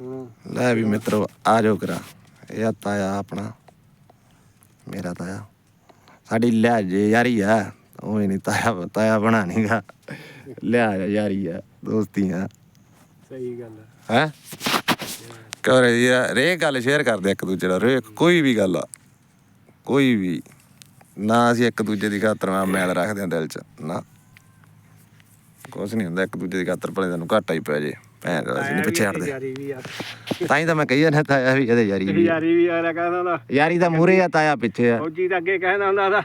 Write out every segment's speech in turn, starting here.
ਹੂੰ ਲੈ ਵੀ ਮਿੱਤਰੋ ਆ ਜਾਓ ਕਰਾ। ਇਹ ਆ ਤਾਇਆ ਆਪਣਾ। ਮੇਰਾ ਤਾਇਆ। ਸਾਡੀ ਲੈ ਜੇ ਯਾਰੀ ਆ। ਉਹ ਨਹੀਂ ਤਾਇਆ ਤਾਇਆ ਬਣਾ ਨਹੀਂਗਾ ਲਿਆ ਯਾਰੀ ਆ ਦੋਸਤੀ ਆ ਸਹੀ ਗੱਲ ਹੈ? ਹੈ ਕਰ ਯਾਰ ਰੇ ਗੱਲ ਸ਼ੇਅਰ ਕਰਦੇ ਇੱਕ ਦੂਜੇ ਨਾਲ। ਰੇ ਕੋਈ ਵੀ ਗੱਲ ਆ। ਕੋਈ ਵੀ। ਨਾ ਅਸੀਂ ਇੱਕ ਦੂਜੇ ਦੀ ਖਾਤਰ ਮੈਲ ਰੱਖਦੇ ਆ ਦਿਲ 'ਚ। ਨਾ। ਕੁਛ ਨਹੀਂ ਹੁੰਦਾ ਇੱਕ ਦੂਜੇ ਦੀ ਖਾਤਰ ਭਲੇ ਤੈਨੂੰ ਘਾਟਾ ਹੀ ਪੈ ਜੇ। ਭੈਣ ਦਾ ਅਸੀਂ ਨਹੀਂ ਪਿੱਛੇ ਹਟਦੇ। ਯਾਰੀ ਵੀ ਆ। ਤਾਂ ਹੀ ਤਾਂ ਮੈਂ ਕਹੀ ਜਾਂਦਾ ਤਾਇਆ ਵੀ ਇਹਦੇ ਯਾਰੀ ਵੀ ਆ। ਯਾਰੀ ਵੀ ਆ ਕਹਿੰਦਾ ਹੁੰਦਾ। ਯਾਰੀ ਦਾ ਮੂਰੇ ਆ ਤਾਇਆ ਪਿੱਛੇ ਆ। ਫੌਜੀ ਤਾਂ ਅੱਗੇ ਕਹਿੰਦਾ ਹੁੰਦਾ ਦਾ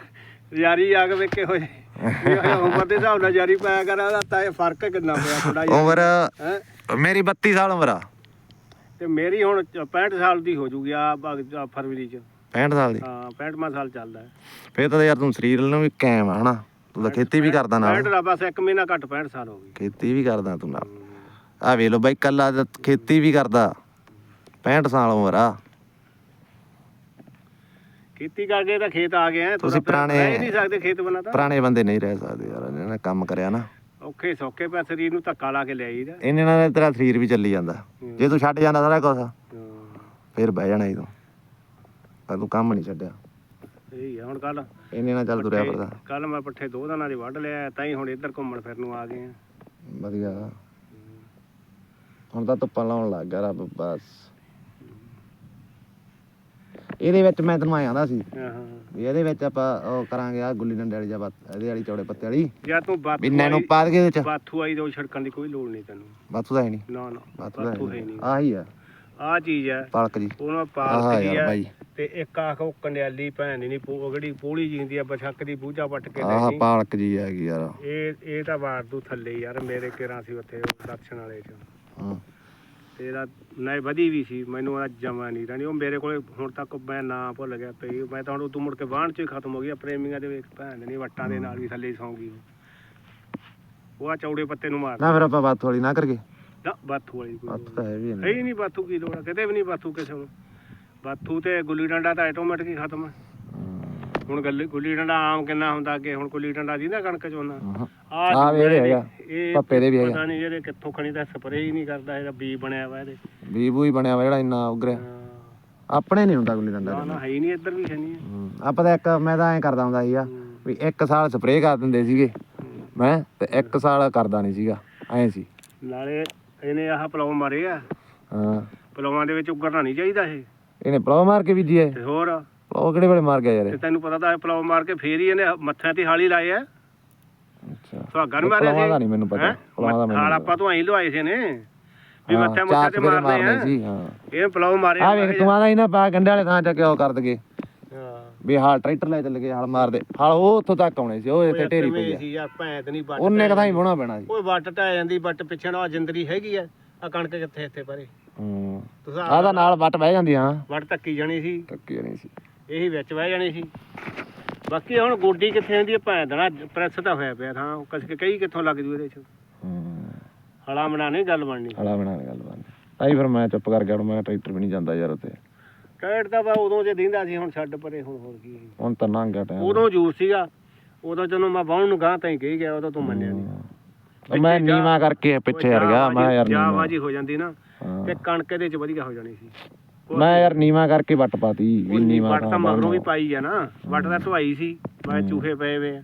ਯਾਰੀ ਆ ਕੇ ਵੇਖੇ ਹੋਏ। ਵੀ ਇਹ ਉਮਰ ਦੇ ਹਿਸਾਬ ਨਾਲ ਯਾਰੀ ਪਾਇਆ ਕਰਾਂ ਤਾਂ ਇਹ ਫ਼ਰਕ ਕਿੰਨਾ ਪਿਆ ਥੋੜਾ ਜਿਹਾ। ਉਮਰ ਹੈ? ਮੇਰੀ 32 ਸਾਲ ਉਮਰ ਆ। ਤੇ ਮੇਰੀ ਹੁਣ 65 ਸਾਲ ਦੀ ਹੋ ਜੂਗੀ ਆ ਫਰਵਰੀ ਚ। 65 ਸਾਲ ਦੀ? ਹਾਂ 65 ਸਾਲ ਚੱਲਦਾ ਹੈ। ਫੇਰ ਤਾਂ ਯਾਰ ਤੂੰ ਸਰੀਰ ਨੂੰ ਵੀ ਕਾਇਮ ਆ ਹਨਾ? ਤੂੰ ਤਾਂ ਖੇਤੀ ਵੀ ਕਰਦਾ ਨਾਲ। 65 ਦਾ ਬਸ ਇੱਕ ਮਹੀਨਾ ਘੱਟ 65 ਸਾਲ ਹੋ ਗਈ। ਖੇਤੀ ਵੀ ਕਰਦਾ ਤੂੰ ਨਾਲ। ਆ ਵੇਖ ਲੋ ਬਾਈ ਕੱਲਾ ਖੇਤੀ ਵੀ ਕਰਦਾ। 65 ਸਾਲ ਉਮਰ ਆ। ਖੇਤੀ ਕਰਕੇ ਤਾਂ ਖੇਤ ਆ ਗਏ ਆ ਤੁਸੀਂ ਪੁਰਾਣੇ- ਨਹੀਂ ਸਕਦੇ ਖੇਤ ਬਣਾ ਤਾਂ। ਪੁਰਾਣੇ ਬੰਦੇ ਨਹੀਂ ਰਹਿ ਸਕਦੇ ਯਾਰ ਇਹਨਾਂ ਨੇ ਕੰਮ ਕਰਿਆ ਨਾ। ਔਖੇ ਸੌਖੇ ਪੈ ਸਰੀਰ ਨੂੰ ਧੱਕਾ ਲਾ ਕੇ ਲਿਆਈਦਾ ਇਹਨੇ ਨਾਲ ਤੇਰਾ ਸਰੀਰ ਵੀ ਚੱਲੀ ਜਾਂਦਾ। ਜੇ ਤੂੰ ਛੱਡ ਜਾਂਦਾ ਸਾਰਾ ਕੁਝ ਫੇਰ ਬਹਿ ਜਾਣਾ ਹੀ ਤੂੰ। ਪਰ ਤੂੰ ਕੰਮ ਨਹੀਂ ਛੱਡਿਆ। ਇਹੀ ਹੁਣ ਕੱਲ ਇਹਨੇ ਨਾਲ ਚੱਲ ਤੁਰਿਆ ਫਿਰਦਾ। ਕੱਲ ਮੈਂ ਪੱਠੇ ਦੋ ਦਿਨਾਂ ਦੇ ਵੱਢ ਲਿਆ ਤਾਂ ਹੀ ਹੁਣ ਇੱਧਰ ਘੁੰਮਣ ਫਿਰਨ ਨੂੰ ਆ ਗਏ ਆ। ਵਧੀਆ। ਹੁਣ ਤਾਂ ਧੁੱਪਾਂ ਲਾਉਣ ਲੱਗ ਗਿਆ ਰੱਬ ਬਸ। ਇਹਦੇ ਵਿੱਚ ਮੈਂ ਤੈਨੂੰ ਆਇਆ ਸੀ ਹਾਂ ਹਾਂ। ਵੀ ਇਹਦੇ ਵਿੱਚ ਆਪਾਂ ਉਹ ਕਰਾਂਗੇ ਆ ਗੁੱਲੀ ਡੰਡੇ ਵਾਲੀ ਜਾਂ ਬਾਤ- ਇਹਦੇ ਵਾਲੀ ਚੌੜੇ ਪੱਤੇ ਵਾਲੀ। ਜਾਂ ਤੂੰ ਵੀ ਬਾਥੂ ਨੈਣੋ ਆਈ ਪਾ ਕੇ ਇਹਦੇ ਚ। ਬਾਥੂ ਆਈ ਦੋ ਛੜਕਣ ਦੀ ਕੋਈ ਲੋੜ ਨਹੀਂ ਤੈਨੂੰ। ਬਾਥੂ ਦਾ ਹੈ ਨਹੀਂ। ਨਾ ਨਾ ਬਾਥੂ ਦਾ ਹੈ ਹੈ ਨਹੀਂ। ਆਹੀ ਆ। ਆ ਚੀਜ਼ ਹੈ ਪਾਲਕ ਜੀ ਉਹਨਾਂ ਆਹ ਪਾਲਕ ਦੀ ਆ ਬਾਈ। ਤੇ ਇੱਕ ਆਖ ਉਹ ਕੰਡਿਆਲੀ ਭੈਣ ਦੀ ਨਹੀਂ ਪੋਗੜੀ ਪੋਲੀ ਜੀ ਹੁੰਦੀ ਆ ਬਛੱਕ ਦੀ ਬੂਝਾ ਪੱਟ ਕੇ ਆਹ ਲੈਣੀ ਪਾਲਕ ਜੀ ਹੈਗੀ ਯਾਰ। ਇਹ ਇਹ ਤਾਂ ਵਾਰ ਦੂ ਥੱਲੇ ਯਾਰ ਮੇਰੇ ਕਿਰਾਂ ਸੀ ਉੱਥੇ ਦਰਸ਼ਨ ਵਾਲੇ ਚ। ਹਾਂ ਤੇ ਇਹਦਾ ਨਹੀਂ ਵਧੀ ਵੀ ਸੀ ਮੈਨੂੰ ਅੱਜ ਜਮਾ ਨਹੀਂ ਰਹਿਣੀ ਉਹ ਮੇਰੇ ਕੋਲੇ ਹੁਣ ਤੱਕ ਮੈਂ ਨਾਂ ਭੁੱਲ ਗਿਆ ਪਈ। ਮੈਂ ਤਾਂ ਹੁਣ ਉਦੋਂ ਮੁੜ ਕੇ ਬਾਣ ਚ ਹੀ ਖਤਮ ਹੋ ਗਈ ਆ ਪ੍ਰੇਮੀਆਂ ਦੇ ਵੇਖ ਭੈਣ ਨਹੀਂ ਵੱਟਾਂ ਦੇ ਨਾਲ ਵੀ ਥੱਲੇ ਸੌਂ ਗਈ ਉਹ। ਉਹ ਆ ਚੌੜੇ ਪੱਤੇ ਨੂੰ ਮਾਰ ਨਾ ਫਿਰ ਆਪਾਂ ਬਾਥੂ ਵਾਲੀ ਨਾ ਕਰਗੇ ਨਾ ਬਾਥੂ ਵਾਲੀ ਕੋਈ ਬਾਥੂ ਤਾਂ ਹੈ ਵੀ ਹੈ ਨਹੀਂ ਨਹੀਂ ਬਾਥੂ ਕੀ ਲੋੜ ਆ, ਕਿਤੇ ਵੀ ਨਹੀਂ ਬਾਥੂ ਕਿਸੇ ਨੂੰ। ਬਾਥੂ ਤੇ ਗੁੱਲੀ ਡੰਡਾ ਤਾਂ ਆਟੋਮੈਟਿਕ ਹੀ ਖਤਮ ਹੈ ਹੁਣ ਗੱਲ ਗੁੱਲੀ ਡੰਡਾ ਆਮ ਕਿੰਨਾ ਹੁੰਦਾ ਅੱਗੇ ਹੁਣ ਗੁੱਲੀ ਡੰਡਾ ਦੀ ਨਾ ਕਣਕ ਚ ਹੁੰਦਾ। ਆਹ ਵੀ ਇਹਦੇ ਹੈਗਾ। ਇਹ ਪੱਪੇ ਦੇ ਵੀ ਹੈਗਾ। ਪਤਾ ਨਹੀਂ ਇਹਦੇ ਕਿੱਥੋਂ ਖਣੀ ਦਾ ਸਪਰੇਅ ਹੀ ਨਹੀਂ ਕਰਦਾ ਇਹਦਾ ਬੀ ਬਣਿਆ ਵਾ ਇਹਦੇ। ਬੀਬੂ ਹੀ ਬਣਿਆ ਵਾ ਜਿਹੜਾ ਇੰਨਾ ਉਗਰਿਆ। ਆਪਣੇ ਨਹੀਂ ਹੁੰਦਾ ਗੁੱਲੀ ਡੰਡਾ ਨਾ ਨਾ ਹੈ ਹੀ ਨਹੀਂ ਇੱਧਰ ਵੀ ਹੈ ਨਹੀਂ। ਹੂੰ। ਆਪਾਂ ਤਾਂ ਇੱਕ ਮੈਂ ਤਾਂ ਐਂ ਕਰਦਾ ਹੁੰਦਾ ਸੀਗਾ ਵੀ ਇੱਕ ਸਾਲ ਸਪਰੇਅ ਕਰ ਦਿੰਦੇ ਸੀਗੇ। ਮੈਂ ਤੇ ਇੱਕ ਸਾਲ ਕਰਦਾ ਨਹੀਂ ਸੀਗਾ ਐਂ ਸੀ। ਨਾਲੇ ਇਹਨੇ ਆਹ ਪਲਾਉ ਮਾਰੇ ਆ। ਹਾਂ। ਪਲਾਵਾਂ ਦੇ ਵਿੱਚ ਉੱਗਰਨਾ ਨਹੀਂ ਚਾਹੀਦਾ ਇਹ। ਇਹਨੇ ਪਲੋ ਮਾਰ ਕੇ ਬੀਜੀ ਐ ਤੇ ਹੋਰ? ਪਲੋ ਕਿਹੜੇ ਵੇਲੇ ਮਾਰ ਗਿਆ ਯਾਰ ਤੇ? ਤੈਨੂੰ ਪਤਾ ਤਾਂ ਪਲਾਉ ਮਾਰ ਕੇ ਫੇਰ ਹੀ ਇਹਨੇ ਮੱਥਿਆਂ ਤੇ ਹਾਲੀ ਲਾਏ ਆ। ਅੱਛਾ। ਸੁਹਾਗਾ ਨੂੰ ਮਾਰਿਆ ਪਲਾਵਾਂ ਦਾ ਨਹੀਂ ਮੈਨੂੰ ਪਤਾ। ਹੈਂ? ਪਲਾਵਾਂ ਦਾ ਮੈਨੂੰ ਹਾਲ ਆਪਾਂ ਤੋਂ ਆਈ ਲਵਾਏ ਸੀ ਨੇ ਵੀ ਹਾਂ, ਚਾਰ ਤੇ ਚੁਫੇਰੇ ਮਾਰਦੇ ਆ। ਸੀ ਹਾਂ। ਇਹ ਪਲਾਉ ਮਾਰੇ ਆ ਵੇਖ ਤੂੰ ਆਦਾ ਹੀ ਨਾ ਪਾ ਗੰਡੇ ਵਾਲੇ ਥਾਂ ਚ ਕਿਉਂ ਕਰ ਦਗੇ। ਹਾਂ। ਵੀ ਹਾਲ ਟਰੈਕਟਰ ਲੈ ਚੱਲ ਗਏ ਹਾਲ ਮਾਰਦੇ ਹਾਲ ਉਹ ਉੱਥੋਂ ਤੱਕ ਆਉਣੇ ਸੀ ਉਹ ਇੱਥੇ ਢੇਰੀ ਪਈ ਆ। ਸੀ ਯਾਰ ਭੈਣ ਨਹੀਂ ਵੱਟ ਉਹਨੇ ਕਦਾਂ ਹੀ ਬੋਣਾ ਪੈਣਾ ਸੀ। ਓਏ ਵੱਟ ਟਾ ਜਾਂਦੀ ਵੱਟ ਪਿੱਛੇ ਨਾ ਜਿੰਦਰੀ ਹੈਗੀ ਆ। ਆ ਕਣਕ ਕਿੱਥੇ ਇੱਥੇ ਪਰੇ? ਹੂੰ। ਤੁਸੀਂ ਆਹ ਦਾ ਨਾਲ ਵੱਟ ਬਹਿ ਜਾਂਦੀ ਹਾਂ। ਵੱਟ ਧੱਕੀ ਜਾਣੀ ਸੀ। ਟੱਕੀ ਨਹੀਂ ਸੀ। ਇਹੀ ਵਿੱਚ ਬਹਿ ਜਾਣੀ ਸੀ। ਬਾਕੀ ਹੁਣ ਗੋਡੀ ਕਿੱਥੇ ਹੁੰਦੀ ਹੈ ਭੈਣ ਦਣਾ ਪ੍ਰੈਸ ਤਾਂ ਹੋਇਆ ਪਿਆ ਥਾਂ ਕਸ ਕਈ ਕਿੱਥੋਂ ਲੱਗ ਜੂ ਇਹਦੇ ਚ। ਹੂੰ। ਹਲਾ ਬਣਾ ਨਹੀਂ ਗੱਲ ਬਣਨੀ। ਹਲਾ ਬਣਾ ਕੇ ਗੱਲ ਬਣ ਤਾਈ ਫਿਰ ਮੈਂ ਚੁੱਪ ਕਰ ਗਿਆ ਹੁਣ ਮੈਂ ਟਰੈਕਟਰ ਵੀ ਨਹੀਂ ਜਾਂਦਾ ਯਾਰ ਉੱਤੇ ਟਾਇਰ ਦਾ ਬਾ ਉਦੋਂ ਜੇ ਦਿੰਦਾ ਸੀ ਹੁਣ ਛੱਡ ਪਰੇ ਹੁਣ ਹੋਰ ਕੀ। ਹੁਣ ਤਾਂ ਲੰਘ ਟਾਈਮ ਉਦੋਂ ਜੂਸ ਸੀਗਾ ਉਦੋਂ ਜਦੋਂ ਮੈਂ ਬਾਹਣ ਨੂੰ ਗਾਂ ਤਾਂ ਹੀ ਕਹੀ ਗਿਆ ਉਦੋਂ ਤੂੰ ਮੰਨਿਆ ਨਹੀਂ ਮੈਂ ਨੀਵਾ ਕਰਕੇ ਪਿੱਛੇ ਹਟ ਗਿਆ ਮੈਂ ਯਾਰ। ਜਾਵਾਜੀ ਹੋ ਜਾਂਦੀ ਨਾ ਹਾਂ। ਤੇ ਕਣਕ ਦੇ ਚ ਵਧੀਆ ਹੋ ਜਾਣੀ ਸੀ। ਮੈਂ ਯਾਰ ਨੀਵਾ ਕਰਕੇ ਵੱਟ ਪਾਤੀ ਵੀ ਨੀਵਾ ਵੱਟ ਤਾਂ ਮਗਰੋਂ ਵੀ ਪਾਈ ਆ ਨਾ ਵੱਟ ਦਾ ਢਵਾਈ ਸੀ ਮੈਂ ਚੂਹੇ ਪਏ ਵੇ ਆ।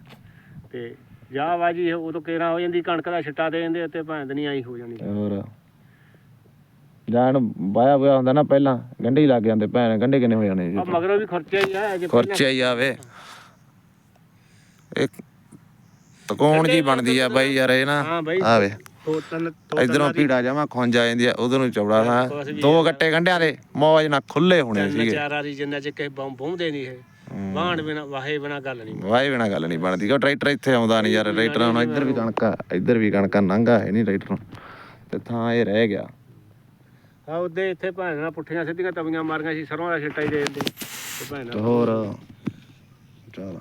ਤੇ ਜਾ ਬਾਜੀ ਉਦੋਂ ਕੇਰਾ ਹੋ ਜਾਂਦੀ ਕਣਕ ਦਾ ਛਿੱਟਾ ਦੇ ਦਿੰਦੇ ਤੇ ਭੈਣ ਨਹੀਂ ਆਈ ਹੋ ਜਾਣੀ ਹੋਰ। ਜਾਣ ਬਾਇਆ ਹੋਇਆ ਹੁੰਦਾ ਨਾ ਪਹਿਲਾਂ ਗੰਢੇ ਹੀ ਲੱਗ ਜਾਂਦੇ ਭੈਣ ਗੰਢੇ ਕਿੰਨੇ ਹੋ ਜਾਣੇ ਆ ਮਗਰੋਂ ਵੀ ਖਰਚਾ ਹੀ ਆ ਜੇ ਖਰਚਾ ਹੀ ਆਵੇ। ਇੱਕ ਤਕੋਣ ਜੀ ਬਣਦੀ ਆ ਬਾਈ ਯਾਰ ਇਹ ਨਾ ਆਵੇ। ਦੋ ਤਿੰਨ ਦੋ ਇਧਰੋਂ ਭੀੜਾ ਜਾਵਾਂ ਖੁੰਜ ਆ ਜਾਂਦੀ ਆ ਉਧਰ ਚੌੜਾ ਥਾਂ। ਦੋ ਗੱਟੇ ਗੰਢਿਆਂ ਦੇ ਮੌਜ ਨਾਲ ਖੁੱਲੇ ਹੋਣੇ ਸੀਗੇ। ਚਾਰ ਵਾਰੀ ਜਿੰਨਾ ਚ ਕਿਸੇ ਬੰਮ ਬੁੰਦੇ ਨਹੀਂ ਇਹ ਬਾਣ ਬਿਨਾ ਵਾਹੇ ਬਿਨਾ ਗੱਲ ਨਹੀਂ ਵਾਏ ਬਿਨਾ ਗੱਲ ਨਹੀਂ ਬਣਦੀ। ਕਿ ਟਰੈਕਟਰ ਇੱਥੇ ਆਉਂਦਾ ਨਹੀਂ ਯਾਰ ਟਰੈਕਟਰ ਹੁਣ ਇੱਧਰ ਵੀ ਕਣਕਾ ਇੱਧਰ ਵੀ ਕਣਕਾ ਨੰਗਾ ਹੈ ਨਹੀਂ ਟਰੈਕਟਰ ਤੇ ਥਾਂ ਇਹ ਰਹਿ ਗਿਆ। ਆ ਉਹਦੇ ਇੱਥੇ ਭੈਣ ਪੁੱਠੀਆਂ ਸਿੱਧੀਆਂ ਤਵੀਆਂ ਮਾਰੀਆਂ ਸੀ ਸਰੋਂ ਦਾ ਛਿੱਟਾ ਹੀ ਦੇ ਦਿੰਦੇ। ਤੇ ਭੈਣ ਹੋਰ? ਚਲ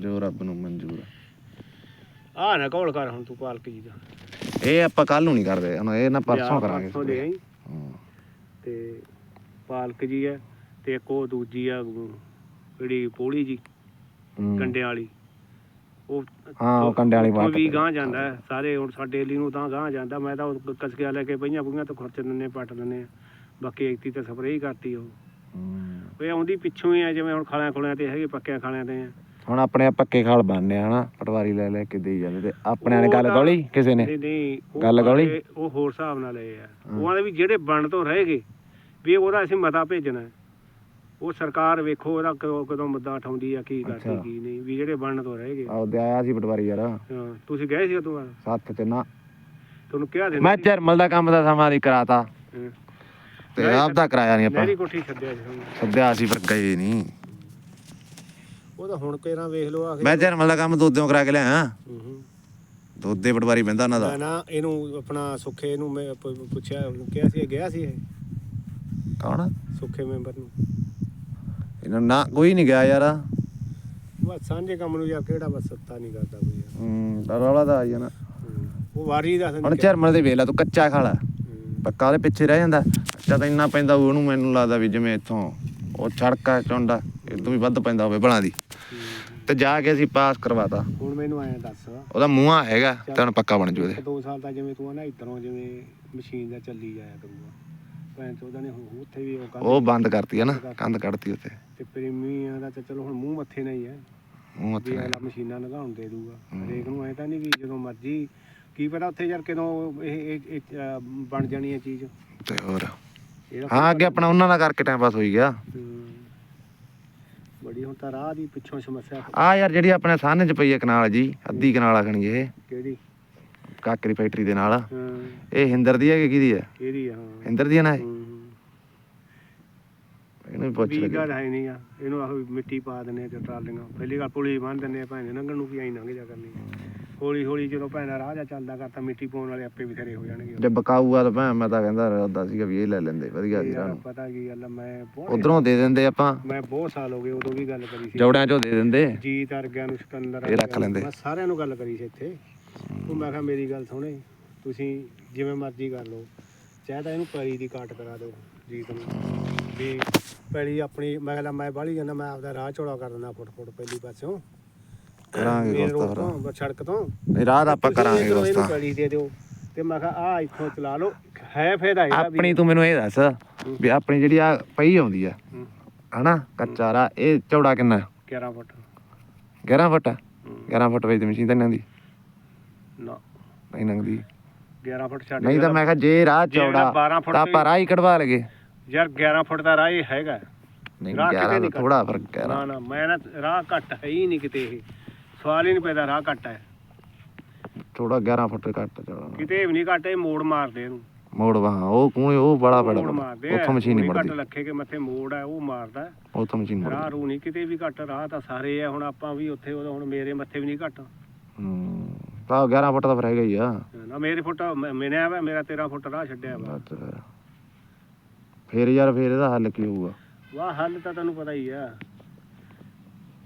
ਜੋ ਰੱਬ ਨੂੰ ਮਨਜ਼ੂਰ ਆ। ਨਾ ਕੌਲ ਕਰ ਹੁਣ ਤੂੰ ਪਾਲਕ ਜੀ ਦਾ। ਇਹ ਆਪਾਂ ਕੱਲ ਨੂੰ ਨਹੀਂ ਕਰਦੇ ਹੁਣ ਇਹ ਨਾ ਪਰਸੋਂ ਕਰਾਂਗੇ ਪਰਸੋਂ ਦੇ ਆਈ ਹਾਂ। ਤੇ ਪਾਲਕ ਜੀ ਹੈ ਤੇ ਇੱਕ ਉਹ ਦੂਜੀ ਆ ਜਿਹੜੀ ਪੋਲੀ ਜੀ ਹੂੰ। ਵਾਲੀ ਉਹ ਹਾਂ, ਉਹ ਕੰਡਿਆਂ ਵਾਲੀ ਵੱਟ ਵੀ। ਗਾਂ ਜਾਂਦਾ ਹੈ। ਸਾਰੇ ਹੁਣ ਸਾਡੇ ਲਈ ਨੂੰ ਤਾਂ ਗਾਂ ਜਾਂਦਾ ਮੈਂ ਤਾਂ ਉਹ ਕਸਕਿਆ ਲੈ ਕੇ ਪਈਆਂ ਪਈਆਂ ਤੋਂ ਖਰਚ ਦਿੰਨੇ ਪੱਟ ਦਿੰਨੇ ਆ ਬਾਕੀ ਐਕਤੀ ਤੇ ਸਪਰੇਅ ਹੀ ਕਰਤੀ ਉਹ ਉਹ ਆਉਂਦੀ ਪਿੱਛੋਂ ਹੀ ਆ ਜਿਵੇਂ ਹੁਣ ਖਾਲਿਆਂ ਖੁਲਿਆਂ ਤੇ ਹੈਗੇ ਪੱਕਿਆਂ ਖਾਲਿਆਂ ਤੇ ਆ ਹੁਣ ਆਪਣੇ ਪੱਕੇ ਖਾਲ ਬਣਨੇ ਆ ਹਨਾ? ਪਟਵਾਰੀ ਲੈ ਲੈ ਕੇ ਦੇਈ ਜਾਂਦੇ ਤੇ ਆਪਣੇ ਨੇ ਉਹ ਗੱਲ ਤਾਂ- ਗੋਲੀ ਕਿਸੇ ਨੇ? ਨਹੀਂ ਨਹੀਂ ਉਹ ਗੱਲ ਗੌਲੀ? ਉਹ ਹੋਰ ਹਿਸਾਬ ਨਾਲ ਲਏ ਆ। ਉਹਨਾਂ ਦੇ ਵੀ ਜਿਹੜੇ ਬਣ ਤੋਂ ਰਹੇਗੇ ਵੀ ਉਹਦਾ ਅਸੀਂ ਮਤਾ ਭੇਜਣਾ। ਹੈ। ਉਹ ਸਰਕਾਰ ਵੇਖੋ ਉਹਦਾ ਕਦੋਂ ਕਦੋਂ ਮੁੱਦਾ ਉਠਾਉਂਦੀ ਆ ਕੀ ਕਰਦੀ ਅੱਛਾ। ਕੀ ਨਹੀਂ। ਵੀ ਜਿਹੜੇ ਬਣ ਤੋਂ ਰਹੇਗੇ। ਉਹਦੇ ਆਇਆ ਸੀ ਪਟਵਾਰੀ ਯਾਰ। ਹਾਂ, ਤੁਸੀਂ ਗਏ ਸੀ ਉਦੋਂ ਬਾਅਦ? ਸੱਤ ਤੇ ਨਾ। ਤੁਹਾਨੂੰ ਕਿਹਾ ਦੇ ਮੈਂ ਚਰਮਲ ਦਾ ਕੰਮ ਦਾ ਸਮਾਂ ਦੀ ਕਰਾਤਾ। ਤੇ ਆਪ ਦਾ ਕਰਾਇਆ ਨਹੀਂ ਆਪਾਂ। ਮੇਰੀ ਕੋਠੀ ਛੱਡਿਆ ਸੀ। ਸੱਦਿਆ ਸੀ ਪਰ ਗਏ ਨਹੀਂ। ਉਹ ਤਾਂ ਹੁਣ ਕਿਹੜਾ ਵੇਖ ਲਓ ਆ ਕੇ ਮੈਂ ਚਰਮਲ ਦਾ ਕੰਮ ਦੋਦਿਓ ਕਰਾ ਕੇ ਲਿਆ ਹੂੰ ਹੂੰ। ਦੋਦੇ ਪਟਵਾਰੀ ਬੰਦਾ ਉਹਨਾਂ ਮੈਂ ਦਾ ਨਾ ਇਹਨੂੰ ਆਪਣਾ ਸੁੱਖੇ ਨੂੰ ਮੈਂ ਪੁ- ਪੁੱਛਿਆ ਕਿਹਾ ਸੀ ਇਹ ਗਿਆ ਸੀ ਇਹ? ਕੌਣ? ਸੁੱਖੇ ਮੈਂਬਰ ਨੂੰ। ਇਹਨਾਂ ਨੂੰ ਨਾ ਕੋਈ ਨਹੀਂ ਗਿਆ ਯਾਰ। ਬਸ ਸਾਂਝੇ ਕੰਮ ਨੂੰ ਯਾਰ ਕਿਹੜਾ ਬਸ ਸੱਤਾ ਨਹੀਂ ਕਰਦਾ ਕੋਈ ਯਾਰ। ਹੂੰ ਰੌਲਾ ਦਾ ਆਈ ਜਾਣਾ। ਹੂੰ। ਉਹ ਵਾਰੀ ਦਾ ਹੁਣ ਚਰਮਲ ਦੇ ਵੇਲਾ ਤੂੰ ਕੱਚਾ ਖਾਲਾ। ਪੱਕਾ ਉਹਦੇ ਪਿੱਛੇ ਰਹਿ ਜਾਂਦਾ। ਕੱਚਾ ਤਾਂ ਇੰਨਾ ਪੈਂਦਾ ਉਹਨੂੰ ਮੈਨੂੰ ਲੱਗਦਾ ਵੀ ਜਿਵੇਂ ਇੱਥੋਂ ਉਹ ਛੜਕਾ ਚੁੰਡਾ। ਤੋਂ ਵੀ ਵੱਧ ਪੈਂਦਾ ਹੋਵੇ ਬਣਾ ਦੀ। ਤੇ ਜਾ ਕੇ ਅਸੀਂ ਪਾਸ ਕਰਵਾਤਾ। ਹੁਣ ਮੈਨੂੰ ਐਂ ਦੱਸ। ਉਹਦਾ ਮੂੰਹਾਂ ਹੈਗਾ ਤੇ ਹੁਣ ਪੱਕਾ ਬਣ ਜੂ ਉਹਦੇ। ਇੱਕ ਦੋ ਸਾਲ ਦਾ ਜਿਵੇਂ ਤੂੰ ਨਾ ਇਧਰੋਂ ਜਿਵੇਂ ਮਸ਼ੀਨ ਦਾ ਚੱਲੀ ਜਾਇਆ ਕਰੂਗਾ। ਭੈਣ ਚੋਦਾਂ ਨੇ ਹੁਣ ਉੱਥੇ ਵੀ ਉਹ ਉਹ ਬੰਦ ਕਰਤੀ ਹੈ ਨਾ ਕੰਧ ਕੱਢਤੀ ਉੱਤੇ ਤੇ ਪ੍ਰੀਮੀਆਂ ਦਾ ਤਾਂ ਚਲੋ ਹੁਣ ਮੂੰਹ ਮੱਥੇ ਨਹੀਂ ਹੈ ਮੂੰਹ ਵੀ ਉੱਤੇ ਅਗਲਾ ਮਸ਼ੀਨਾਂ ਲਗਾਉਣ ਦੇ ਦੂਗਾ। ਹਰੇਕ ਨੂੰ ਐ ਤਾਂ ਨਹੀਂ ਕਿ ਜਦੋਂ ਮਰਜ਼ੀ ਕੀ ਪਤਾ ਉੱਥੇ ਯਾਰ ਕਦੋਂ ਇਹ ਬਣ ਜਾਣੀ ਹੈ ਚੀਜ਼। ਤੇ ਹੋਰ। ਇਹਦਾ ਹਾਂ ਅੱਗੇ ਆਪਣਾ ਉਹਨਾਂ ਨਾਲ ਕਰਕੇ ਟਾਈਮ ਪਾਸ ਹੋਈ ਗਿਆ। ਹੂੰ। ਬੜੀ ਹੁਣ ਤਾਂ ਰਾਹ ਦੀ ਪਿੱਛੋਂ ਸਮੱਸਿਆ ਆ ਯਾਰ ਜਿਹੜੀ ਆਪਣੇ ਸਾਹਨੇ ਚ ਪਈ ਹੈ ਕਨਾਲ ਜੀ ਅੱਧੀ ਕਨਾਲ ਆਖਣੀ ਇਹ। ਕਿਹੜੀ? ਕਾਕਰੀ ਫੈਕਟਰੀ ਦੇ ਨਾਲ। ਹਾਂ। ਇਹ ਹਿੰਦਰ ਦੀ ਹੈ ਕਿ ਕਿਹਦੀ ਹੈ ਕਿਹੜੀ ਆ? ਹਾਂ। ਹਿੰਦਰ ਦੀ ਹੈ ਨਾ ਇਹ? ਹੂੰ। ਇਹਨੂੰ ਵੀ ਪੁੱਛ ਵੀ ਲੈ ਗੱਲ ਹੈ ਨਹੀਂ ਆ। ਇਹਨੂੰ ਆਹ ਵੀ ਮਿੱਟੀ ਪਾ ਦਿੰਨੇ ਆ ਤੇ ਟਰਾਲੀਆਂ। ਪਹਿਲੀ ਗੱਲ ਪੁਲੀ ਬੰਨ ਦਿੰਨੇ ਆ ਭਾਵੇਂ ਲੰਘਣ ਨੂੰ ਕੀ ਆਈ ਲੰਘ ਜਾ ਕਰਨੀ। ਹੌਲੀ ਹੌਲੀ ਜਦੋਂ ਭੈਣਾ ਰਾਹ ਜਾ ਚੱਲਦਾ ਕਰਤਾ ਮਿੱਟੀ ਪਾਉਣ ਵਾਲੇ ਆਪੇ ਬਥੇਰੇ ਹੋ ਜਾਣਗੇ ਜੇ ਬਕਾਊ ਆ ਤਾਂ ਭੈਣ ਮੈਂ ਤਾਂ ਕਹਿੰਦਾ ਰੱਦਾ ਸੀਗਾ ਵੀ ਇਹ ਲੈ ਲੈਂਦੇ ਵਧੀਆ ਸੀ ਯਾਰ ਨੂੰ। ਪਤਾ ਕੀ ਗੱਲ ਆ, ਮੈਂ ਬਹੁਤ ਉਧਰੋਂ ਦੇ ਦਿੰਦੇ ਆਪਾਂ। ਮੈਂ ਬਹੁਤ ਸਾਲ ਹੋ ਗਏ ਉਦੋਂ ਵੀ ਗੱਲ ਕਰੀ ਸੀ। ਜੋੜਿਆਂ ਚੋਂ ਦੇ ਦਿੰਦੇ। ਜੀਤ ਅਰਗਿਆਂ ਨੂੰ ਸਿਕੰਦਰ ਇਹ ਰੱਖ ਵਰਗਿਆਂ ਨੂੰ, ਲੈਂਦੇ। ਮੈਂ ਸਾਰਿਆਂ ਨੂੰ ਗੱਲ ਕਰੀ ਸੀ ਇੱਥੇ। ਉਹ ਮੈਂ ਕਿਹਾ ਮੇਰੀ ਗੱਲ ਸੁਣੇ ਤੁਸੀਂ ਜਿਵੇਂ ਮਰਜ਼ੀ ਕਰ ਲਓ। ਚਾਹੇ ਤਾਂ ਇਹਨੂੰ ਪੈਲੀ ਦੀ ਕਾਟ ਕਰਾ ਦਿਓ ਜੀਤ ਨੂੰ। ਵੀ ਪੈਲੀ ਆਪਣੀ ਮੈਂ ਕਿਹਾ ਮੈਂ ਬਾਹਲੀ ਜਾਂਦਾ ਮੈਂ ਆਪਦਾ ਰਾਹ ਚੌੜਾ ਕਰ ਦਿੰਦਾ ਫੁੱਟ ਫੁੱਟ ਪਹਿਲੀ ਪਾਸਿਓਂ। ਕਰਾਂਗੇ ਫਿਰ ਤੋਂ ਬਸ ਸੜਕ ਤੋਂ। ਨਹੀਂ ਰਾਹ ਤਾਂ ਆਪਾਂ ਤੁਸੀਂ ਕਰਾਂਗੇ ਇੱਧਰੋਂ ਇਹਨੂੰ ਦੋਸਤਾਂ। ਪੈਲੀ ਦੇ ਦਿਓ। ਤੇ ਮੈਂ ਕਿਹਾ ਆ ਇੱਥੋਂ ਚਲਾ ਲਓ। ਹੈ ਫਾਇਦਾ ਇਹਦਾ ਵੀ। ਆਪਣੀ ਤੂੰ ਮੈਨੂੰ ਇਹ ਦੱਸ ਵੀ ਆਪਣੀ ਜਿਹੜੀ ਆ ਪਈ ਆਉਂਦੀ ਆ ਹੂੰ, ਹਨਾ ਕੱਚਾ ਰਾ ਇਹ ਚੌੜਾ ਕਿੰਨਾ? 11 ਫੁੱਟ। 11 ਫੁੱਟ ਆ? ਹੂੰ, 11 ਫੁੱਟ ਵਿੱਚ ਮਸ਼ੀਨ ਤਾਂ ਨਹੀਂ ਲੰਘਦੀ? ਨਾ। ਨਹੀਂ ਲੰਘਦੀ। 11 ਫੁੱਟ ਛੱਡ ਨਹੀਂ ਤਾਂ ਮੈਂ ਕਿਹਾ ਜੇ ਰਾਹ ਜੇ ਚੌੜਾ 12 ਫੁੱਟ ਤਾਂ ਆਪਾਂ ਰਾਹ ਹੀ ਕਢਵਾ ਲਗੇ ਯਾਰ 11 ਫੁੱਟ ਦਾ ਰਾਹ ਇਹ ਹੈਗਾ। ਨਹੀਂ ਰਾਹ ਕਿਤੇ 11 ਨਹੀਂ ਦਾ ਥੋੜਾ ਫ਼ਰਕ ਹੈ ਨਾ ਨਾ ਮੈਂ ਨਾ ਰਾਹ ਘੱਟ ਹੈ ਹੀ ਨਹੀਂ ਕਿਤੇ ਇਹ। ਸਵਾਲ ਹੀ ਨਹੀਂ ਪੈਦਾ ਰਾਹ ਘੱਟ ਹੈ। ਥੋੜਾ 11 ਫੁੱਟ ਘੱਟ ਚੌੜਾ ਕਿਤੇ ਵੀ ਨਹੀਂ ਘੱਟ ਇਹ ਮੋੜ ਮਾਰਦੇ ਇਹਨੂੰ। ਮੋੜ ਵਾਹ ਉਹ ਕੂਏ ਉਹ ਬੜਾ ਬੜਾ ਮੋੜ ਮਾਰਦੇ ਆ ਉੱਥੋਂ ਮਸ਼ੀਨ ਨਹੀਂ ਘੱਟ ਮੁੜਦੀ ਲੱਖੇ ਕੇ ਮੱਥੇ ਮੋੜ ਹੈ ਉਹ ਮਾਰਦਾ। ਉੱਥੋਂ ਮਸ਼ੀਨ ਰਾਹ ਮੁੜਦੀ ਰੂ ਨਹੀਂ ਕਿਤੇ ਵੀ ਘੱਟ ਰਾਹ ਤਾਂ ਸਾਰੇ ਆ ਹੁਣ ਆਪਾਂ ਵੀ ਉੱਥੇ ਉਦੋਂ ਹੁਣ ਮੇਰੇ ਮੱਥੇ ਵੀ ਨਹੀਂ ਘੱਟ। ਹੂੰ ਤਾਂ 11 ਫੁੱਟ ਦਾ ਫਿਰ ਹੈਗਾ ਹੀ ਆ। ਨਾ ਮੇਰੇ ਫੁੱਟ ਮਿਲਿਆ ਵਾ ਮੇਰਾ 13 ਫੁੱਟ ਰਾਹ ਛੱਡਿਆ ਵਾ। ਬਸ। ਫਿਰ ਯਾਰ ਫਿਰ ਇਹਦਾ ਹੱਲ ਕੀ ਹੋਊਗਾ? ਵਾਹ ਹੱਲ ਤਾਂ ਤੈਨੂੰ ਪਤਾ ਹੀ ਆ।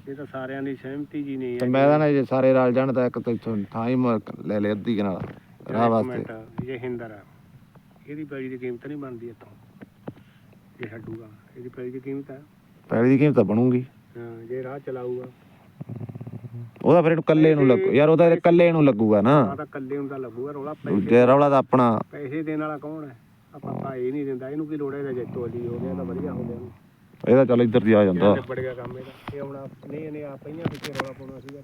ਇਹ ਤਾਂ ਸਾਰਿਆਂ ਦੀ ਸਹਿਮਤੀ ਜੀ ਨਹੀਂ ਤੇ ਮੈਂ ਤਾਂ ਨਾ ਜੇ ਸਾਰੇ ਰਲ ਜਾਣ ਤਾਂ ਇੱਕ ਤਾਂ ਇੱਥੋਂ ਥਾਂ ਹੀ ਲੈ ਲੈ ਅੱਧੀ ਕਨਾਲ ਰਾਹ ਵਾਸਤੇ। ਇਹ ਹਿੰਦਰ ਆ ਇਹਦੀ ਪੈਲੀ ਦੀ ਕੀਮਤ ਨਹੀਂ ਬਣਦੀ ਇੱਥੋਂ ਇਹ ਛੱਡੂਗਾ ਇਹਦੀ ਪੈਲੀ ਦੀ ਕੀਮਤ ਹੈ। ਪੈਲੀ ਦੀ ਕੀਮਤ ਤਾਂ ਬਣੂਗੀ। ਹਾਂ, ਜੇ ਰਾਹ ਚਲਾਊਗਾ। ਉਹਦਾ ਫਿਰ ਇਹਨੂੰ ਕੱਲੇ ਨੂੰ ਲੱਗੂ ਯਾਰ ਉਹਦਾ ਕੱਲੇ ਨੂੰ ਲੱਗੂਗਾ ਨਾ। ਆ ਤਾਂ ਕੱਲੇ ਹੁੰਦਾ ਲੱਗੂਗਾ ਰੋਲਾ ਪੈਸੇ ਦੂਜੇ ਰੌਲਾ ਤਾਂ ਆਪਣਾ ਪੈਸੇ ਦੇਣ ਵਾਲਾ ਕੌਣ ਹੈ? ਆਪਾਂ ਭਾਈ ਨਹੀਂ ਦਿੰਦਾ ਇਹਨੂੰ ਕੀ ਲੋੜ ਹੈ ਜੇ ਟੋਲੀ ਹੋ ਗਿਆ ਤਾਂ ਵਧੀਆ ਹੋ ਗਿਆ। ਇਹਨੂੰ ਇਹਦਾ ਚੱਲ ਇੱਧਰ ਦੀ ਆ ਜਾਂਦਾ। ਨਿਬੜ ਗਿਆ ਕੰਮ ਇਹਦਾ। ਇਹ ਹੁਣ ਨਹੀਂ, ਇਹਨੇ ਆ ਪਈਆਂ ਪਿੱਛੇ ਰੋਲਾ ਪਾਉਣਾ ਸੀਗਾ।